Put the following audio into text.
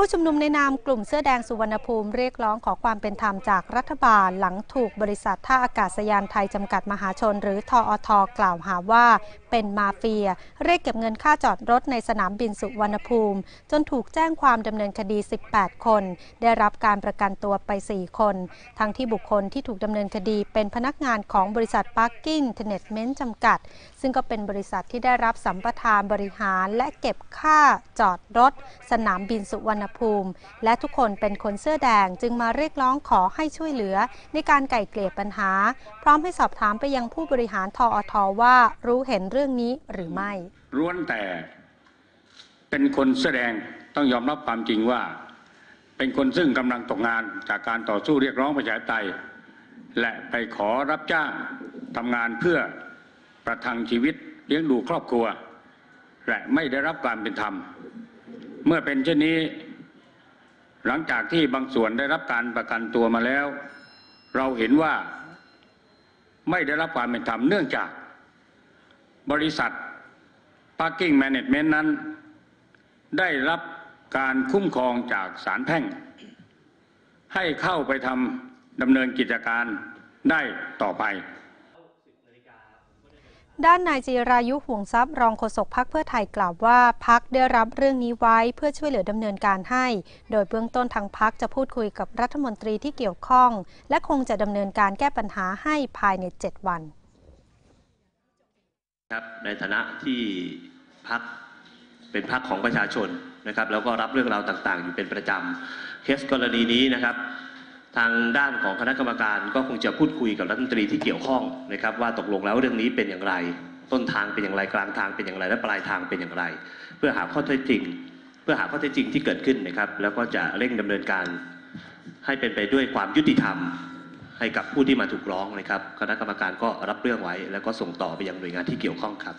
ผู้ชุมนุมในนามกลุ่มเสื้อแดงสุวรรณภูมิเรียกร้องขอความเป็นธรรมจากรัฐบาล หลังถูกบริษัทท่าอากาศยานไทยจำกัดมหาชน หรือทอทกล่าวหาว่า เป็นมาเฟีย เรียกเก็บเงินค่าจอดรถในสนามบินสุวรรณภูมิ จนถูกแจ้งความดำเนินคดี 18 คน ได้รับการประกันตัวไป 4 คน ทั้งที่บุคคลที่ถูกดำเนินคดี เป็นพนักงานของบริษัทปาร์กิ้งเทเน็ตเมนต์จำกัด ซึ่งก็เป็นบริษัทที่ได้รับสัมปทานบริหาร และเก็บค่าจอดรถ สนามบินสุวรรณภูมิ และทุกคนเป็นคนเสื้อแดงจึงมาเรียกร้องขอให้ช่วยเหลือในการไก่เกลี่ยปัญหา พร้อมให้สอบถามไปยังผู้บริหารทอทว่ารู้เห็นเรื่องนี้หรือไม่ล้วนแต่ เป็นคนแสดงต้องยอมรับความจริงว่า เป็นคนซึ่งกำลังตกงานจากการต่อสู้เรียกร้องประชาธิปไตยและไปขอรับจ้างทำงานเพื่อประทังชีวิตเลี้ยงดูครอบครัว และไม่ได้รับการเป็นธรรม เมื่อเป็นเช่นนี้ หลังจากที่บางส่วนได้รับการประกันตัวมาแล้ว เราเห็นว่าไม่ได้รับความเป็นธรรมเนื่องจากบริษัท Parking Management นั้น ได้รับการคุ้มครองจากศาลแพ่ง ให้เข้าไปทำดำเนินกิจการได้ต่อไป ด้านนายจีรายุห่วงทรัพย์รองโฆษกพักเพื่อไทยกล่าวว่าพักได้รับเรื่องนี้ไว้เพื่อช่วยเหลือดำเนินการให้ โดยเบื้องต้นทางพักจะพูดคุยกับรัฐมนตรีที่เกี่ยวข้อง และคงจะดำเนินการแก้ปัญหาให้ภายใน 7 วันครับในฐานะที่พักเป็นพักของประชาชนนะครับแล้วก็รับเรื่องราวต่างๆ อยู่เป็นประจำเคสกรณีนี้นะครับ ทางด้านของคณะกรรมการก็คงจะพูดคุยกับรัฐมนตรีที่เกี่ยวข้องนะครับ ว่าตกลงแล้วเรื่องนี้เป็นอย่างไร ต้นทางเป็นอย่างไรกลางทางเป็นอย่างไร และปลายทางเป็นอย่างไร เพื่อหาข้อเท็จจริง เพื่อหาข้อเท็จจริงที่เกิดขึ้นนะครับ แล้วก็จะเร่งดำเนินการให้เป็นไปด้วยความยุติธรรมให้กับผู้ที่มาถูกร้องนะครับ คณะกรรมการก็รับเรื่องไว้ แล้วก็ส่งต่อไปยังหน่วยงานที่เกี่ยวข้องครับ